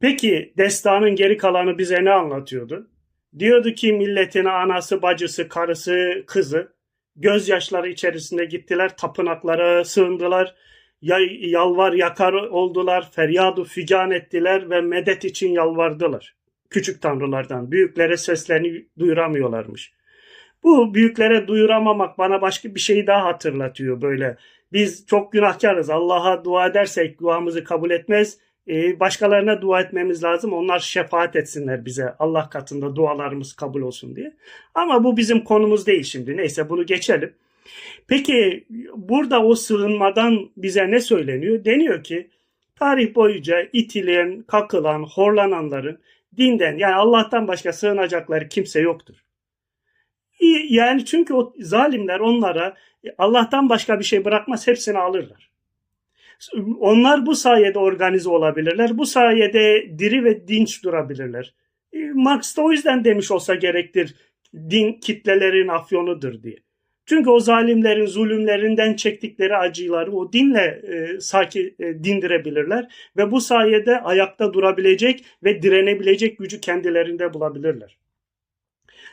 Peki destanın geri kalanı bize ne anlatıyordu? Diyordu ki milletine anası, bacısı, karısı, kızı gözyaşları içerisinde gittiler, tapınaklara sığındılar, ya- yalvar yakar oldular, feryadu figan ettiler ve medet için yalvardılar. Küçük tanrılardan, büyüklere seslerini duyuramıyorlarmış. Bu büyüklere duyuramamak bana başka bir şeyi daha hatırlatıyor böyle. Biz çok günahkarız. Allah'a dua edersek duamızı kabul etmez. Ee, başkalarına dua etmemiz lazım. Onlar şefaat etsinler bize. Allah katında dualarımız kabul olsun diye. Ama bu bizim konumuz değil şimdi. Neyse bunu geçelim. Peki burada o sığınmadan bize ne söyleniyor? Deniyor ki tarih boyunca itilen, kakılan, horlananların dinden yani Allah'tan başka sığınacakları kimse yoktur. Yani çünkü o zalimler onlara Allah'tan başka bir şey bırakmaz hepsini alırlar. Onlar bu sayede organize olabilirler. Bu sayede diri ve dinç durabilirler. E, Marx da o yüzden demiş olsa gerektir din kitlelerin afyonudur diye. Çünkü o zalimlerin zulümlerinden çektikleri acıları o dinle e, saki e, dindirebilirler ve bu sayede ayakta durabilecek ve direnebilecek gücü kendilerinde bulabilirler.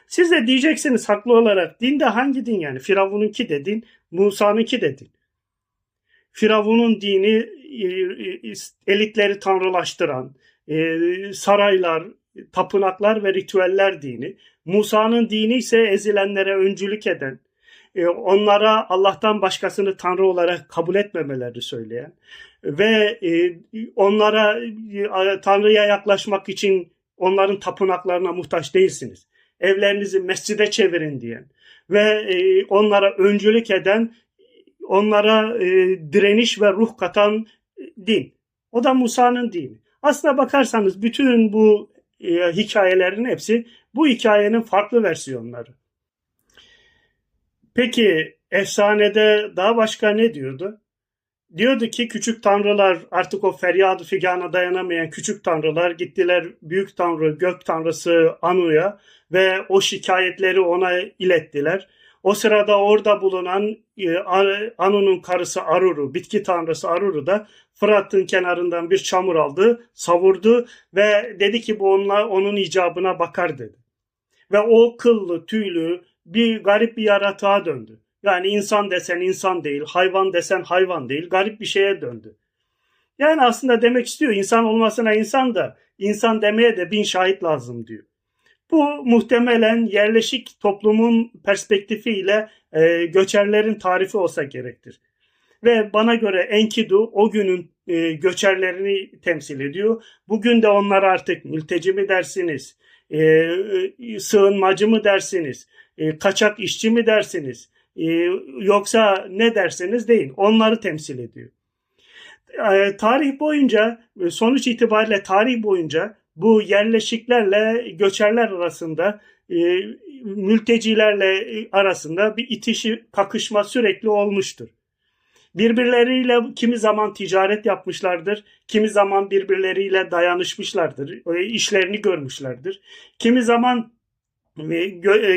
Siz de diyeceksiniz haklı olarak dinde hangi din yani? Firavun'unki de din, Musa'nınki de din. Firavun'un dini e, e, elitleri tanrılaştıran, e, saraylar, tapınaklar ve ritüeller dini. Musa'nın dini ise ezilenlere öncülük eden, onlara Allah'tan başkasını tanrı olarak kabul etmemelerini söyleyen ve onlara tanrıya yaklaşmak için onların tapınaklarına muhtaç değilsiniz. Evlerinizi mescide çevirin diyen ve onlara öncülük eden, onlara e, direniş ve ruh katan e, din. O da Musa'nın dini. Aslına bakarsanız bütün bu e, hikayelerin hepsi bu hikayenin farklı versiyonları. Peki efsanede daha başka ne diyordu? Diyordu ki küçük tanrılar artık o feryadı figana dayanamayan küçük tanrılar gittiler büyük tanrı gök tanrısı Anu'ya ve o şikayetleri ona ilettiler. O sırada orada bulunan e, Anu'nun karısı Aruru, bitki tanrısı Aruru da Fırat'ın kenarından bir çamur aldı, savurdu ve dedi ki bu onunla, onun icabına bakar dedi. Ve o kıllı, tüylü bir garip bir yaratığa döndü. Yani insan desen insan değil, hayvan desen hayvan değil, garip bir şeye döndü. Yani aslında demek istiyor insan olmasına insan da insan demeye de bin şahit lazım diyor. Bu muhtemelen yerleşik toplumun perspektifiyle e, göçerlerin tarifi olsa gerektir. Ve bana göre Enkidu o günün e, göçerlerini temsil ediyor. Bugün de onlara artık mülteci mi dersiniz, e, e, sığınmacı mı dersiniz, e, kaçak işçi mi dersiniz, e, yoksa ne derseniz deyin. Onları temsil ediyor. E, tarih boyunca, e, sonuç itibariyle tarih boyunca bu yerleşiklerle göçerler arasında e, mültecilerle arasında bir itişi kakışma sürekli olmuştur. Birbirleriyle kimi zaman ticaret yapmışlardır, kimi zaman birbirleriyle dayanışmışlardır, e, işlerini görmüşlerdir. Kimi zaman e,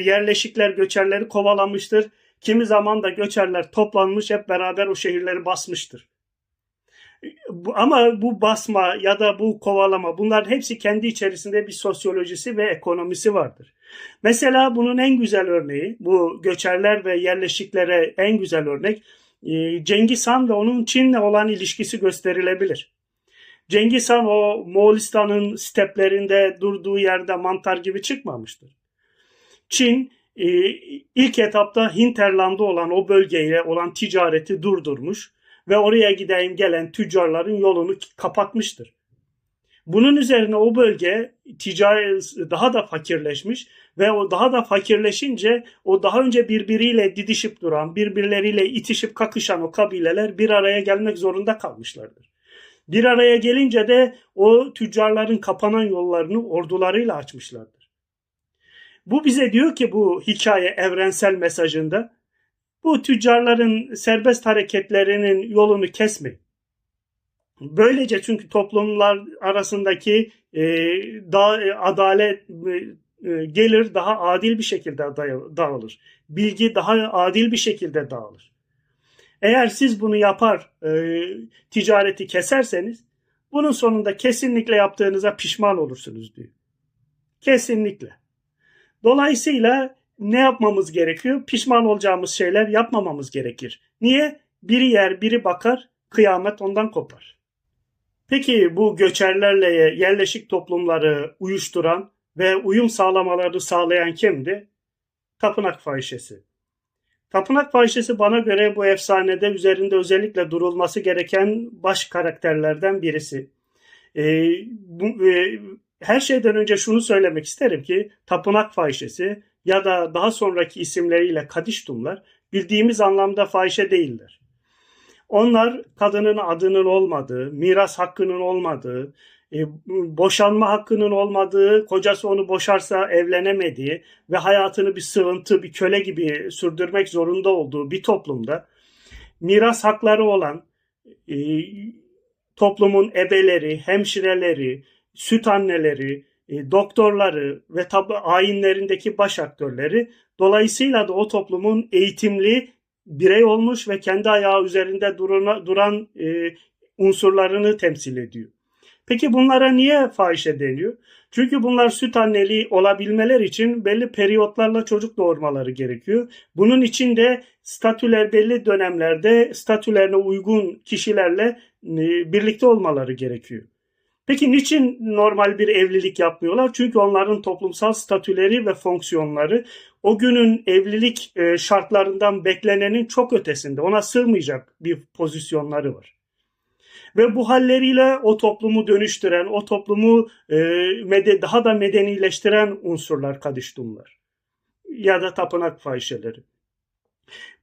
yerleşikler göçerleri kovalamıştır, kimi zaman da göçerler toplanmış hep beraber o şehirleri basmıştır. Ama bu basma ya da bu kovalama bunların hepsi kendi içerisinde bir sosyolojisi ve ekonomisi vardır. Mesela bunun en güzel örneği bu göçerler ve yerleşiklere en güzel örnek e, Cengiz Han ve onun Çin'le olan ilişkisi gösterilebilir. Cengiz Han o Moğolistan'ın steplerinde durduğu yerde mantar gibi çıkmamıştır. Çin e, ilk etapta hinterlandı olan o bölgeyle olan ticareti durdurmuş ve oraya giden gelen tüccarların yolunu kapatmıştır. Bunun üzerine o bölge ticari daha da fakirleşmiş ve o daha da fakirleşince o daha önce birbiriyle didişip duran, birbirleriyle itişip kakışan o kabileler bir araya gelmek zorunda kalmışlardır. Bir araya gelince de o tüccarların kapanan yollarını ordularıyla açmışlardır. Bu bize diyor ki bu hikaye evrensel mesajında bu tüccarların serbest hareketlerinin yolunu kesmeyin. Böylece çünkü toplumlar arasındaki e, daha e, adalet e, e, gelir daha adil bir şekilde dağılır. Bilgi daha adil bir şekilde dağılır. Eğer siz bunu yapar, e, ticareti keserseniz bu Bunun sonunda kesinlikle yaptığınıza pişman olursunuz diyor. Kesinlikle. Dolayısıyla ne yapmamız gerekiyor? Pişman olacağımız şeyler yapmamamız gerekir. Niye? Biri yer, biri bakar, kıyamet ondan kopar. Peki bu göçerlerle yerleşik toplumları uyuşturan ve uyum sağlamalarını sağlayan kimdi? Tapınak fahişesi. Tapınak fahişesi bana göre bu efsanede üzerinde özellikle durulması gereken baş karakterlerden birisi. Ee, bu, e, her şeyden önce şunu söylemek isterim ki tapınak fahişesi ya da daha sonraki isimleriyle kadiştumlar bildiğimiz anlamda fahişe değiller. Onlar kadının adının olmadığı, miras hakkının olmadığı, e, boşanma hakkının olmadığı, kocası onu boşarsa evlenemediği ve hayatını bir sığıntı, bir köle gibi sürdürmek zorunda olduğu bir toplumda miras hakları olan e, toplumun ebeleri, hemşireleri, süt anneleri, e, doktorları ve tabi ayinlerindeki baş aktörleri dolayısıyla da o toplumun eğitimli birey olmuş ve kendi ayağı üzerinde durana, duran e, unsurlarını temsil ediyor. Peki bunlara niye fahişe deniyor? Çünkü bunlar süt anneliği olabilmeler için belli periyotlarla çocuk doğurmaları gerekiyor. Bunun için de statüler belli dönemlerde statülerine uygun kişilerle e, birlikte olmaları gerekiyor. Peki niçin normal bir evlilik yapmıyorlar? Çünkü onların toplumsal statüleri ve fonksiyonları o günün evlilik e, şartlarından beklenenin çok ötesinde. Ona sığmayacak bir pozisyonları var. Ve bu halleriyle o toplumu dönüştüren, o toplumu e, daha da medenileştiren unsurlar kadiştumlar. Ya da tapınak fahişeleri.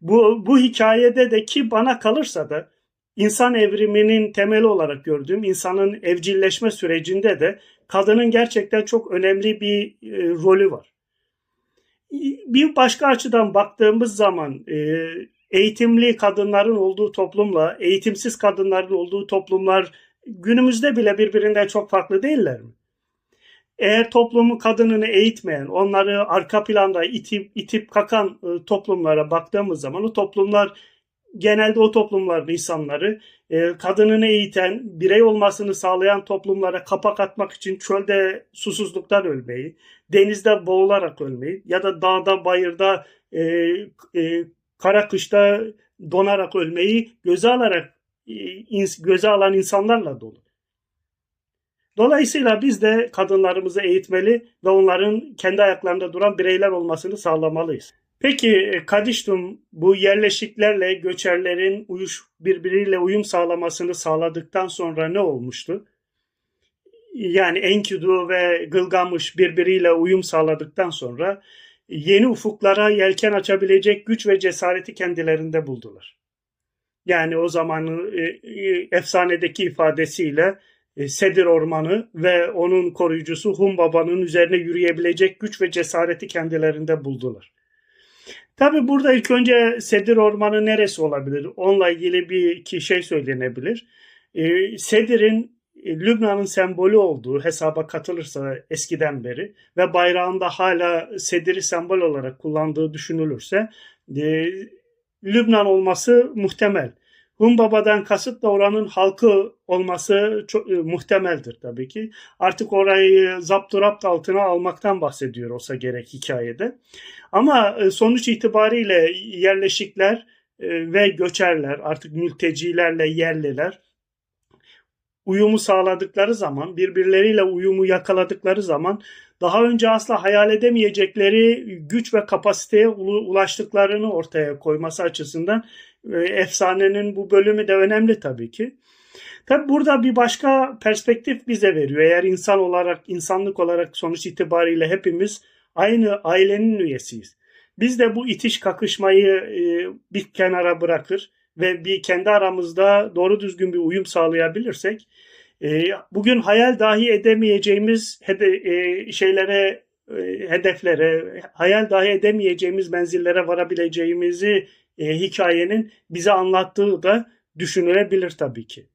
Bu, bu hikayede de ki bana kalırsa da insan evriminin temeli olarak gördüğüm insanın evcilleşme sürecinde de kadının gerçekten çok önemli bir e, rolü var. Bir başka açıdan baktığımız zaman e, eğitimli kadınların olduğu toplumla eğitimsiz kadınların olduğu toplumlar günümüzde bile birbirinden çok farklı değiller mi? Eğer toplumu kadınını eğitmeyen, onları arka planda itip, itip kakan e, toplumlara baktığımız zaman o toplumlar genelde o toplumların insanları e, kadınını eğiten, birey olmasını sağlayan toplumlara kapak atmak için çölde susuzluktan ölmeyi, denizde boğularak ölmeyi ya da dağda, bayırda, e, e, kara kışta donarak ölmeyi göze alarak e, göze alan insanlarla dolu. Dolayısıyla biz de kadınlarımızı eğitmeli ve onların kendi ayaklarında duran bireyler olmasını sağlamalıyız. Peki e, Kadiştum bu yerleşiklerle göçerlerin uyuş, birbiriyle uyum sağlamasını sağladıktan sonra ne olmuştu? Yani Enkidu ve Gılgamış birbiriyle uyum sağladıktan sonra yeni ufuklara yelken açabilecek güç ve cesareti kendilerinde buldular. Yani o zamanın e, e, efsanedeki ifadesiyle Sedir Ormanı ve onun koruyucusu Hum Baba'nın üzerine yürüyebilecek güç ve cesareti kendilerinde buldular. Tabi burada ilk önce Sedir Ormanı neresi olabilir? Onunla ilgili bir iki şey söylenebilir. Ee, Sedir'in e, Lübnan'ın sembolü olduğu hesaba katılırsa eskiden beri ve bayrağında hala Sedir'i sembol olarak kullandığı düşünülürse e, Lübnan olması muhtemel. Humbaba'dan kasıt da oranın halkı olması çok e, muhtemeldir tabii ki. Artık orayı zapturapt altına almaktan bahsediyor olsa gerek hikayede. Ama e, sonuç itibariyle yerleşikler e, ve göçerler artık mültecilerle yerliler uyumu sağladıkları zaman birbirleriyle uyumu yakaladıkları zaman daha önce asla hayal edemeyecekleri güç ve kapasiteye ulaştıklarını ortaya koyması açısından e, efsanenin bu bölümü de önemli tabii ki. Tabi burada bir başka perspektif bize veriyor. Eğer insan olarak, insanlık olarak sonuç itibariyle hepimiz aynı ailenin üyesiyiz. Biz de bu itiş kakışmayı e, bir kenara bırakır ve bir kendi aramızda doğru düzgün bir uyum sağlayabilirsek e, bugün hayal dahi edemeyeceğimiz hede, e, şeylere e, hedeflere, hayal dahi edemeyeceğimiz menzillere varabileceğimizi hikayenin bize anlattığı da düşünülebilir tabii ki.